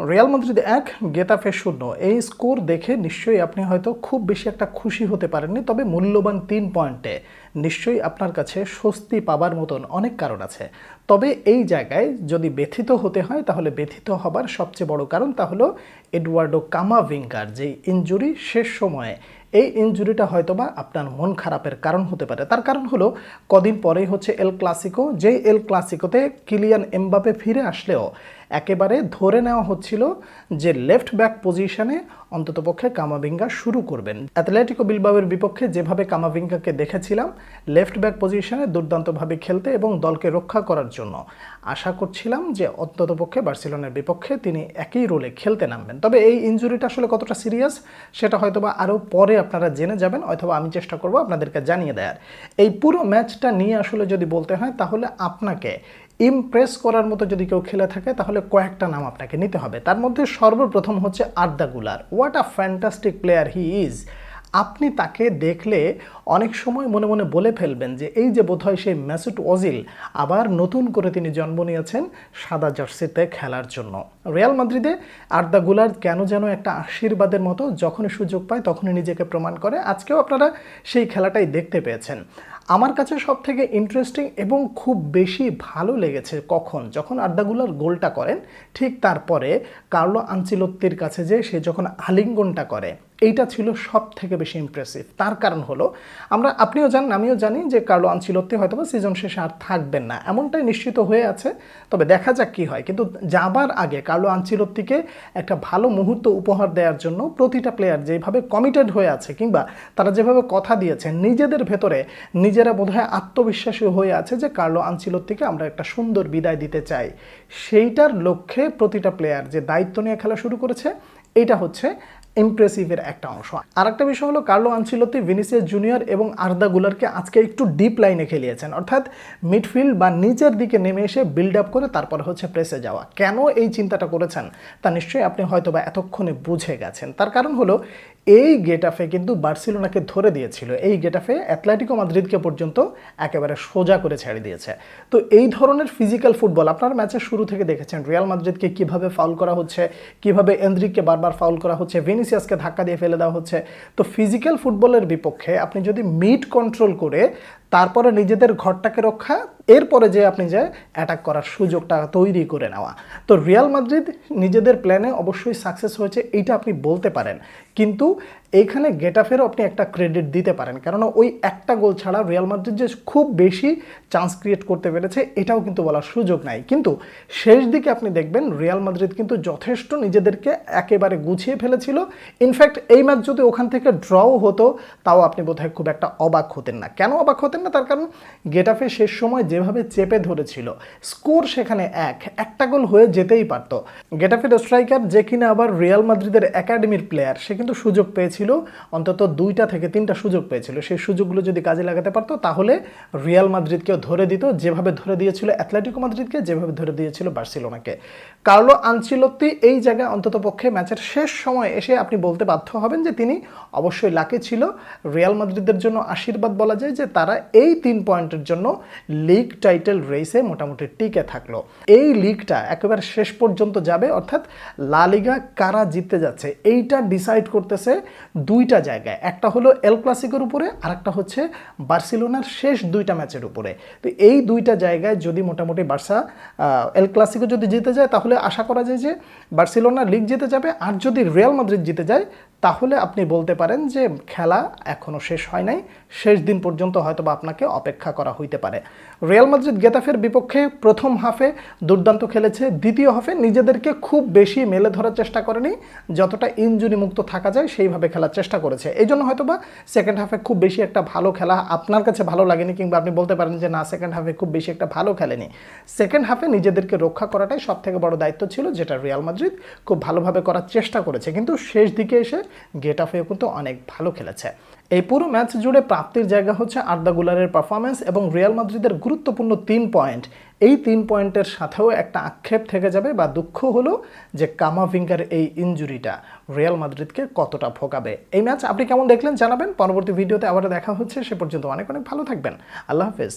Real Madrid এক, Getafe শূন্য। এই স্কোর দেখে নিশ্চয়ই আপনি হয়তো খুব বেশি একটা খুশি হতে পারেননি, তবে মূল্যবান তিন পয়েন্টে। নিশ্চয়ই আপনার কাছে স্বস্তি পাবার মতন অনেক কারণ আছে। তবে এই জায়গায় যদি ব্যথিত হতে হয়, তাহলে ব্যথিত হবার সবচেয়ে বড় কারণ তা হলো এডওয়ার্ডো কামাভিঙ্কার, যেই ইনজুরি শেষ সময়ে। এই ইনজুরিটা হয়তোবা আপনার মন খারাপের কারণ হতে পারে। তার কারণ হলো কদিন পরেই হচ্ছে এল ক্লাসিকো, যেই এল ক্লাসিকোতে কিলিয়ান এমবাপে ফিরে আসলেও একেবারে ধরে নেওয়া হচ্ছিল যে লেফট ব্যাক পজিশনে অন্ততপক্ষে কামাভিঙ্গা শুরু করবেন। অ্যাথলেটিকো বিলবাওয়ের বিপক্ষে যেভাবে কামাভিঙ্গাকে দেখেছিলাম লেফট ব্যাক পজিশনে দুর্দান্তভাবে খেলতে এবং দলকে রক্ষা করার জন্য। আশা করছিলাম যে অন্ততপক্ষে বার্সেলোনার বিপক্ষে তিনি একই রোলে খেলতে নামবেন। তবে এই ইনজুরিটা আসলে কতটা সিরিয়াস, সেটা হয়তোবা আরও পরে আপনারা জেনে যাবেন, অথবা আমি চেষ্টা করব আপনাদেরকে জানিয়ে দেওয়ার এই পুরো ম্যাচটা নিয়ে আসলে যদি বলতে হয়, তাহলে আপনাকে ইমপ্রেস করার মতো যদি কেউ খেলে থাকে, তাহলে কয়েকটা নাম আপনাকে নিতে হবে। তার মধ্যে সর্বপ্রথম হচ্ছে Arda Guler what a fantastic player he is আপনি তাকে দেখলে অনেক সময় মনে মনে বলে ফেলবেন যে এই যে বোধহয় সেই ম্যাসুট ওজিল আবার নতুন করে তিনি জন্ম নিয়েছেন সাদা জার্সিতে খেলার জন্য। রিয়াল মাদ্রিদে আর্দা গুলার কেন যেন একটা আশীর্বাদের মতো যখনই সুযোগ পায় তখনই নিজেকে প্রমাণ করে। আজকেও আপনারা সেই খেলাটাই দেখতে পেয়েছেন। আমার কাছে সব থেকে ইন্টারেস্টিং এবং খুব বেশি ভালো লেগেছে কখন? যখন আড্ডাগুলার গোলটা করেন, ঠিক তারপরে কার্লো আঞ্চিলত্তির কাছে যে সে যখন আলিঙ্গনটা করে এইটা ছিল সব থেকে বেশি ইমপ্রেসিভ তার কারণ হলো, আমরা, আপনিও জানেন, আমিও জানি যে কার্লো আঞ্চিলত্তি হয়তো বা সিজন শেষে আর থাকবেন না। এমনটাই নিশ্চিত হয়ে আছে, তবে দেখা যাক কি হয়। কিন্তু যাবার আগে কার্লো আঞ্চিলত্তিকে একটা ভালো মুহূর্ত উপহার দেওয়ার জন্য প্রতিটা প্লেয়ার যেভাবে কমিটেড হয়ে আছে কিংবা তারা যেভাবে কথা দিয়েছে নিজেদের ভেতরে নিজেরা বোধহয় আত্মবিশ্বাসী হয়ে আছে যে কার্লো আঞ্চিলত্তিকে আমরা একটা সুন্দর বিদায় দিতে চাই। সেইটার লক্ষ্যে প্রতিটা প্লেয়ার যে দায়িত্ব নিয়ে খেলা শুরু করেছে এটা হচ্ছে ইমপ্রেসিভের একটা অংশ। আর একটা বিষয় হলো কার্লো আনসিলতি ভিনিসিয়াস জুনিয়র এবং আর্দা গুলারকে আজকে একটু ডিপ লাইনে খেলিয়েছেন। অর্থাৎ মিডফিল্ড বা নিচের দিকে নেমে এসে বিল্ড আপ করে তারপর হচ্ছে প্রেসে যাওয়া। কেন এই চিন্তাটা করেছেন? তা নিশ্চয়ই আপনি হয়তো বা এতক্ষণে বুঝে গেছেন। তার কারণ হলো এই গেটাফে কিন্তু বার্সেলোনাকে ধরে দিয়েছিল। এই গেটাফে অ্যাথলেটিকো মাদ্রিদকে পর্যন্ত একেবারে সোজা করে ছেড়ে দিয়েছে। তো এই ধরনের ফিজিক্যাল ফুটবল আপনার ম্যাচের শুরু থেকে দেখেছেন। রিয়াল মাদ্রিদকে কীভাবে ফাউল করা হচ্ছে, কীভাবে এন্দ্রিককে বারবার ফাউল করা হচ্ছে ভেনিসিয়াসকে ধাক্কা দিয়ে ফেলে দেওয়া হচ্ছে। তো ফিজিক্যাল ফুটবলের বিপক্ষে আপনি যদি মিড কন্ট্রোল করে তারপরে নিজেদের ঘরটাকে রক্ষা, এরপরে যে আপনি যে অ্যাটাক করার সুযোগটা তৈরি করে নেওয়া। তো রিয়াল মাদ্রিদ নিজেদের প্ল্যানে অবশ্যই সাকসেস হয়েছে, এইটা আপনি বলতে পারেন। কিন্তু এইখানে গেটাফেরও আপনি একটা ক্রেডিট দিতে পারেন। কেননা ওই একটা গোল ছাড়া রিয়াল মাদ্রিদ যে খুব বেশি চান্স ক্রিয়েট করতে পেরেছে, এটাও কিন্তু বলার সুযোগ নাই। কিন্তু শেষ দিকে আপনি দেখবেন রিয়াল মাদ্রিদ কিন্তু যথেষ্ট নিজেদেরকে একেবারে গুছিয়ে ফেলেছিল। ইনফ্যাক্ট এই ম্যাচ যদি ওখান থেকে ড্রও হতো, তাও আপনি বোধহয় খুব একটা অবাক হতেন না। কেন অবাক হতেন না? তার কারণ গেটাফে শেষ সময় যেভাবে চেপে ধরেছিল স্কোর সেখানে এক, একটা গোল হয়ে যেতেই পারত। গেটাফের স্ট্রাইকার যে কিনা আবার রিয়াল মাদ্রিদের একাডেমির প্লেয়ার সে কিন্তু সুযোগ পেয়েছিল অন্তত দুইটা থেকে তিনটা সুযোগ পেয়েছিল। সেই সুযোগগুলো যদি কাজে লাগাতে পারতো, তাহলে রিয়াল মাদ্রিদকেও ধরে দিত, যেভাবে ধরে দিয়েছিল অ্যাথলেটিকো মাদ্রিদকে, যেভাবে ধরে দিয়েছিল বার্সিলোনাকে। কার্লো আনচিলত্তি এই জায়গায় অন্তত পক্ষে ম্যাচের শেষ সময় এসে আপনি বলতে বাধ্য হবেন যে তিনি অবশ্যই লাকি ছিল। রিয়াল মাদ্রিদের জন্য আশীর্বাদ বলা যায় যে তারা এই তিন পয়েন্টের জন্য লিগ টাইটেল রেসে মোটামুটি টিকে থাকল। এই লিগটা একেবারে শেষ পর্যন্ত যাবে, অর্থাৎ লা লিগা কারা জিততে যাচ্ছে, এইটা ডিসাইড করতেছে দুইটা জায়গায়, একটা হলো এল ক্লাসিকের উপরে আর একটা হচ্ছে বার্সেলোনার শেষ দুইটা ম্যাচের উপরে। তো এই দুইটা জায়গায় যদি মোটামুটি বার্সা এল ক্লাসিকো যদি জিতে যায়, তাহলে আশা করা যায় যে বার্সেলোনা লিগ জিতে যাবে, আর যদি রিয়াল মাদ্রিদ জিতে যায়, তাহলে আপনি বলতে পারেন যে খেলা এখনও শেষ হয় নাই, শেষ দিন পর্যন্ত হয়তো বা আপনাকে অপেক্ষা করা হইতে পারে। রিয়াল মাদ্রিদ গেতাফের বিপক্ষে প্রথম হাফে দুর্দান্ত খেলেছে, দ্বিতীয় হাফে নিজেদেরকে খুব বেশি মেলে ধরার চেষ্টা করেনি, যতটা ইঞ্জুরি মুক্ত থাকা যায়, সেইভাবে খেলার চেষ্টা করেছে। এই জন্য হয়তো বা সেকেন্ড হাফে খুব বেশি একটা ভালো খেলা আপনার কাছে ভালো লাগেনি কিংবা আপনি বলতে পারেন যে, না সেকেন্ড হাফে খুব বেশি একটা ভালো খেলেনি। সেকেন্ড হাফে নিজেদেরকে রক্ষা করাটাই সব থেকে বড় দায়িত্ব ছিল, যেটা রিয়াল মাদ্রিদ খুব ভালোভাবে করার চেষ্টা করেছে। কিন্তু শেষ দিকে এসে গেট অফেও কিন্তু অনেক ভালো খেলেছে। এই পুরো ম্যাচ জুড়ে প্রাপ্তির জায়গা হচ্ছে আর্দা গুলারের পারফরমেন্স এবং রিয়াল মাদ্রিদের গুরুত্বপূর্ণ তিন পয়েন্ট এই তিন পয়েন্টের সাথেও একটা আক্ষেপ থেকে যাবে বা দুঃখ হলো যে কামাভিঙ্গার এই ইঞ্জুরিটা রিয়াল মাদ্রিদকে কতটা ভোগাবে। এই ম্যাচ আপনি কেমন দেখলেন জানাবেন। পরবর্তী ভিডিওতে আবার দেখা হচ্ছে। সে পর্যন্ত অনেক অনেক ভালো থাকবেন। আল্লাহ হাফেজ।